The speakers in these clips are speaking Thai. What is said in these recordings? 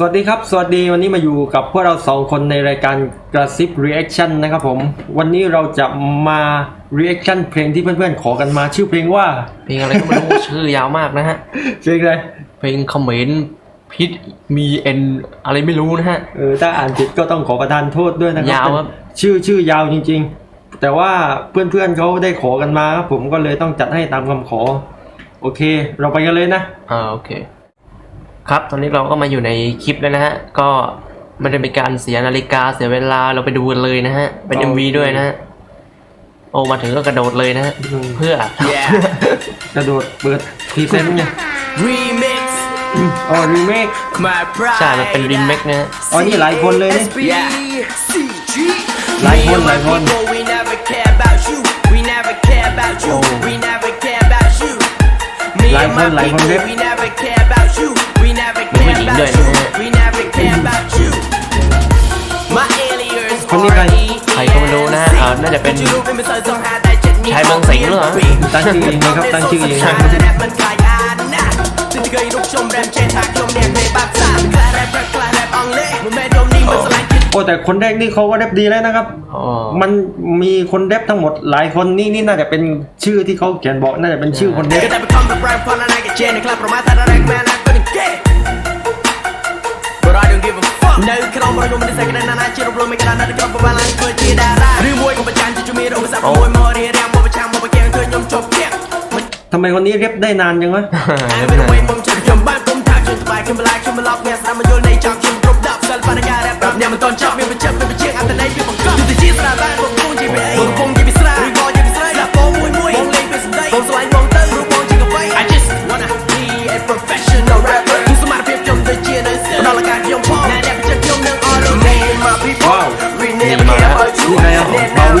สวัสดีครับ สวัสดีวันนี้มาอยู่กับพวกเราสองคนในรายการกระซิบ Reaction นะครับผม วันนี้เราจะมา Reaction เพลงที่เพื่อนๆ ขอกันมาชื่อเพลงว่า เพลงอะไรก็ไม่รู้ ชื่อยาวมากนะฮะชื่ออะไรเพลงเขมรพิษมีเอ็นอะไรไม่รู้นะฮะเออถ้าอ่านผิดก็ต้องขอประทานโทษด้วยนะครัยาวครับชื่อชื่อยาวจริง ๆ แต่ว่าเพื่อนๆเขาได้ขอกันมาครับผมก็เลยต้องจัดให้ตามคำขอ โอเค เราไปกันเลยนะอ่าโอเค ครับ ตอนนี้เราก็มาอยู่ในคลิปแล้วนะฮะ ก็ไม่ได้เป็นการเสียนาฬิกาเสียเวลาเราไปดูกันเลยนะฮะ เป็นโอเค MV ด้วยนะฮะ โอ้มาถึงก็กระโดดเลยนะฮะอืมเพื่อ กระโดดเปิดพรีเซนต์ไง Remix อ๋อรีเมค My pride ใช่มันเป็นรีเมคนะฮะ อ๋อนี่หลายคนเลยนี่ Yeah CG หลายคนหลายคน We never care about you We never care about you We never care about you Me หลาย and คน my หลายคน people เว็บ We never you My alias คนนี้ใครใครก็ไม่รู้นะฮะอ่าน่าจะเป็นชายเมืองสิงห์เหรอตั้งชื่อเองนะครับตั้งชื่อเองมันคล้ายกันนะซึ่งที่เคยรูปชมแรมเชนทากชมเนี่ยเคยบับซ่าคลายแรปคลายแรปอังเล่มันแม่ดมนี่มันสลายคิดโอ้แต่คนแรกนี่เขาก็แรปดีแล้วนะครับ อ๋อมันมีคนแรปทั้งหมดหลายคนนี่นี่น่าจะเป็นชื่อที่เขาเขียนบอกน่าจะเป็นชื่อคนแรป ก็ได้ไปคอมกับแรปคนละนายกับเจนในคลับประมาณท่าแรกแม่นักก็เป็นเก នៅក្នុងរយមមិនសេចក្តីណានាជារំលងមិនក្រាននៅក្នុងប្រវត្តិឡើងធ្វើជាតារាឬមួយក៏ប្រចាំជាជំនាញឧបសគ្គមួយមករៀបរៀងមកប្រចាំមកប្រកែងធ្វើខ្ញុំជប់ទៀត ทำไมคนนี้แรปได้นานจังวะ តែមិនវិញមកជិះខ្ញុំបានគុំថាខ្ញុំស្បាយខ្ញុំឡាយខ្ញុំឡប់អ្នកស្ដាប់មកយល់នៃចង់ខ្ញុំគ្រប់ដាប់សិលបរិយារ៉ាប់ប្រាប់អ្នកមិនតន់ចប់មានបញ្ជាក់មានបញ្ជាក់អត្តន័យវាបង្កប់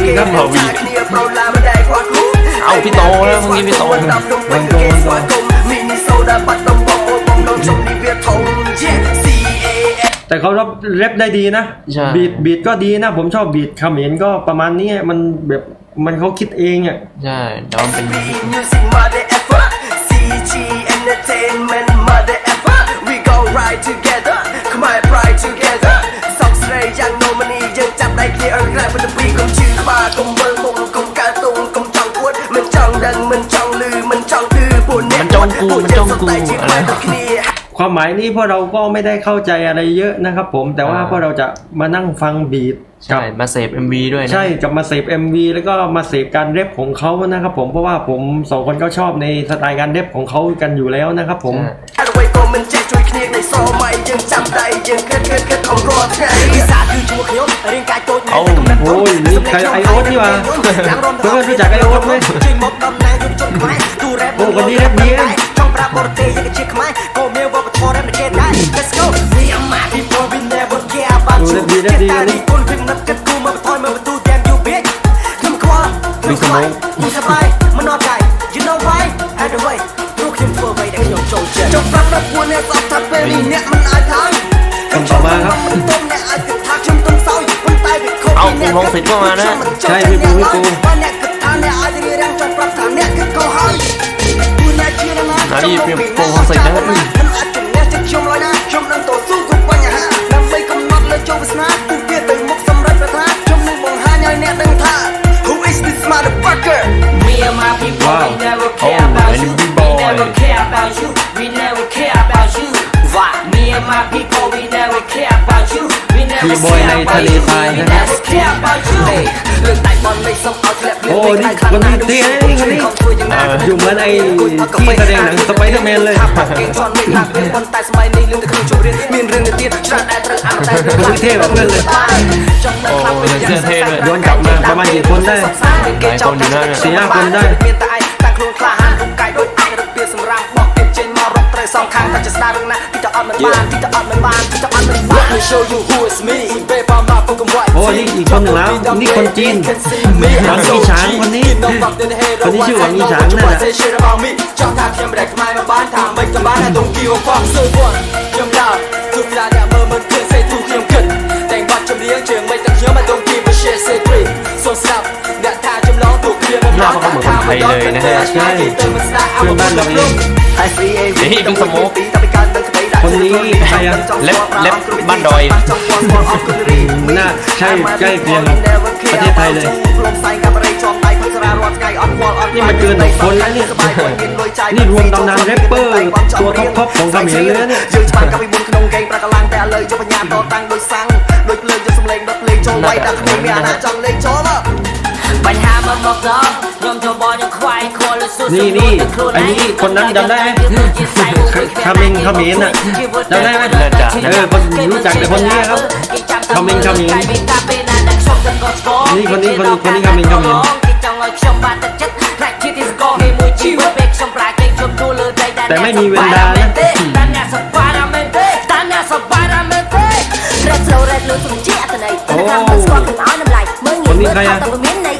อีกครับบอวีเอาพี่โตแล้วเมื่อกี้พี่โตมันโตมันโตแต่เขารับเรปได้ดีนะบีดบีดก็ดีนะ ผมชอบบีดคำเห็นก็ประมาณนี้มันแบบมันเขาคิดเองอะใช่ดอมเป็นยังจับได้เคลียร์อะไรบนปีของ มาตรงเมืองมงกงการตรงกงจังกวดมันจังดังมันจังลือมันจังดื้อปวดเนี่มันจ้งกูมันจ้องกูอะไรความหมายนี้พวกเราก็ไม่ได้เข้าใจอะไรเยอะนะครับผมแต่ว่าพวกเราจะมานั่งฟังบีทใช่มาเสพ MV ด้วยนะใช่จะมาเสพ MV แล้วก็มาเสพการเรปของเขานะครับผมเพราะว่าผมสองคนก็ชอบในสไตล์การเรปของเขากันอยู่แล้วนะครับผม ជាងគិតគិតគិតអស់រាល់ថ្ងៃវិសាគឺជួខ្ញុំរាងកាយតូចណាស់កំណត់អូយនេះខៃអៃអូតនេះបាទទៅទៅចាក់អៃអូតមែនជួយមកតំណាងយុវជនខ្មែរទូរ៉េបអូក៏នេះរ៉េបនេះចង់ប្រាប់បរទេសយកជាខ្មែរក៏មានវប្បធម៌រ៉េបមិនចេះដែរ Let's go we are my people we never care about you នេះនេះនេះគុណពីមិនគិតគូមកបថយមកបន្ទូទាំង you bitch ខ្ញុំខ្វល់ខ្ញុំខ្វល់ខ្ញុំសប្បាយមិនអត់ដែរ you know why and the way ព្រោះខ្ញុំធ្វើអ្វីដែលខ្ញុំចូលចិត្តចង់ប្រាប់ដល់ពួកអ្នកស្អប់ថាពេលនេះអ្នកមិនអាចថា คนต่อมาครับ เอาปูพงศิษย์ก็มานะ ใช่พี่ปูพี่ปูนาดีเป็นปูพงศิษย์นะ ทีบอยในทะเลทรายนะครับโอ้นี่มันมีเตี้ยนี่อยู่เหมือนไอ้ที่แสดงหนังสไปเดอร์แมนเลยคือเท่แบบเพื่อนเลยโอ้เสื้เท่เลยย้อนกลับมาประมาณกี่คนได้หลายคนอยู่นะสี่ห้าคนได้ องครั้งตามจะสตาร์ตรงนั้นที่จะออนมันบานที่จะออนมันบานที่จะออนมันบาน Let me show you who is me babe I'm not fucking white โอ้นี่อีกคนหนึ่งแล้วนี่คนจีนหวังอีช้างคนนี้คนที่ชื่อหวังอีช้างนั่นแหละจ้องทางเทียมแรกไม้มาบ้านทางไปกับบ้านตรงกี่ว่าความสวยวนเยี่ยมดาวทุกเวลาเนี่ยเบอร์มันเกินใส่ทุกเยี่ยมขึ้นแต่งบัตรจำเลี้ยงเชิงไม่ตั้เยอมาตรงกี่ว่าเชียร์เซกรีส่งสนับเนี่ยทางจำลองถูกเคลียร์มันร้อนทางทางมันยนกันเลยใช่เพื่อนบ้านเราเอง นี่เป็นสมุกคนนี้ใครอะเล็บเล็บบ้านดอยน่าใช่ใกล้เคียงประเทศไทยเลยนี่มันเกินคนแล้วนี่นี่รวมตำนานแรปเปอร์ตัวท็อปท็อปของเขมรเลยนะเนี่ย นี่นี่ไอ้นี่คนนั้นจำได้ไหมคามิงคามินอะจำได้ไหมเออคนรู้จักแต่คนนี้ครับคามิงคามินนี่คนนี้คนคนนี้คาเมงคาเมนแต่ไม่มีเวลานะโอ้คนนี้ใครอะ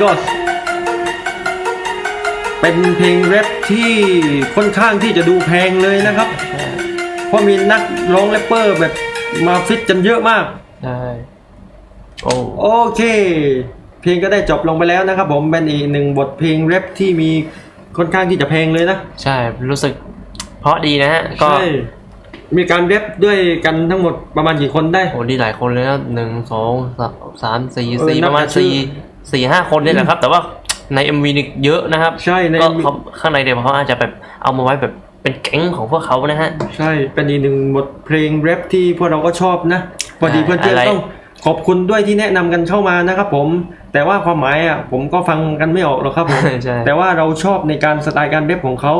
โอ้ my god เป็นเพลงแรปที่ค่อนข้างที่จะดูแพงเลยนะครับ เพราะมีนักร้องแรปเปอร์แบบมาฟิตกันเยอะมากใช่โอ้โอเค เพลงก็ได้จบลงไปแล้วนะครับ ผมเป็นอีกหนึ่งบทเพลงแรปที่มีค่อนข้างที่จะแพงเลยนะ ใช่ รู้สึกเพราะดีนะฮะก็ใช่มีการแรปด้วยกันทั้งหมดประมาณกี่คนได้โอ้ดีหลายคนเลยนะหนึ่งสองสามสามสี่เออสี่นับประมาณแต่ชื่อสี่ สี่ห้าคนนี่แหละครับ แต่ว่าใน MV นี่เยอะนะครับใช่ใน ก็ MV เขาข้างในเดี๋ยวเขาอาจจะแบบเอามาไว้แบบเป็นแก๊งของพวกเขานะฮะ ใช่ เป็นอีกหนึ่งบทเพลงแรปที่พวกเราก็ชอบนะพอดีใช่เพื่อนอะไรๆต้องขอบคุณด้วยที่แนะนำกันเข้ามานะครับผม แต่ว่าความหมายอะผมก็ฟังกันไม่ออกหรอกครับผม ใช่ แต่ว่าเราชอบในการสไตล์การแรปของเขา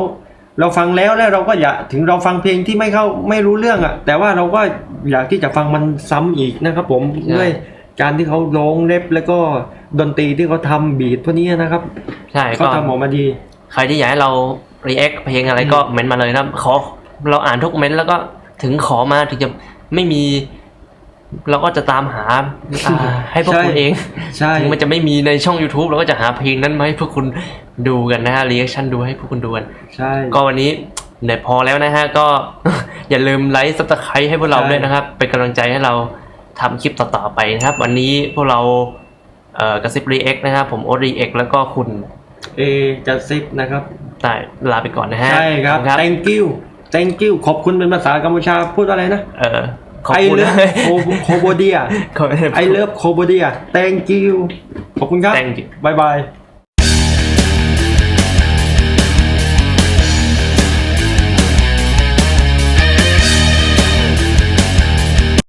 เราฟังแล้วแล้วเราก็อยากถึงเราฟังเพลงที่ไม่เข้าไม่รู้เรื่องอะ แต่ว่าเราก็อยากที่จะฟังมันซ้ำอีกนะครับผมด้วยการที่เขาร้องแรปแล้วก็ ดนตรีที่เขาทำบีทพวกนี้นะครับใช่เขาก็ทำออกมาดีใครที่อยากให้เรา react เพลงอะไรก็เม้นต์มาเลยนะขอเราอ่านทุกเม้นต์แล้วก็ถึงขอมาถึงจะไม่มี เราก็จะตามหาอ่าให้พวกใช่คุณเอง ใช่ ถึงมันจะไม่มีในช่อง YouTube เราก็จะหาเพลงนั้นมาให้พวกคุณดูกันนะฮะ reaction ดูให้พวกคุณดูกัน ใช่ ก็วันนี้เหนื่อยพอแล้วนะฮะ ก็ อย่าลืมไลค์ซับสไครต์ให้พวกเราใช่ ด้วยนะครับ เป็นกำลังใจให้เราทำคลิปต่อๆไปนะครับ วันนี้พวกเราเอ่อ กระซิบ react นะครับ ผมโอ๊ต react แล้วก็คุณเอกระซิบนะครับได้ลาไปก่อนนะฮะใช่ครับขอณ thank you thank you ขอบคุณเป็นภาษากัมพูชาพูดว่าอะไรนะ เออขอบ I คุณ love Cambodia ขอบคุณ I love Cambodia thank you ขอบคุณครับ Thank you บายบาย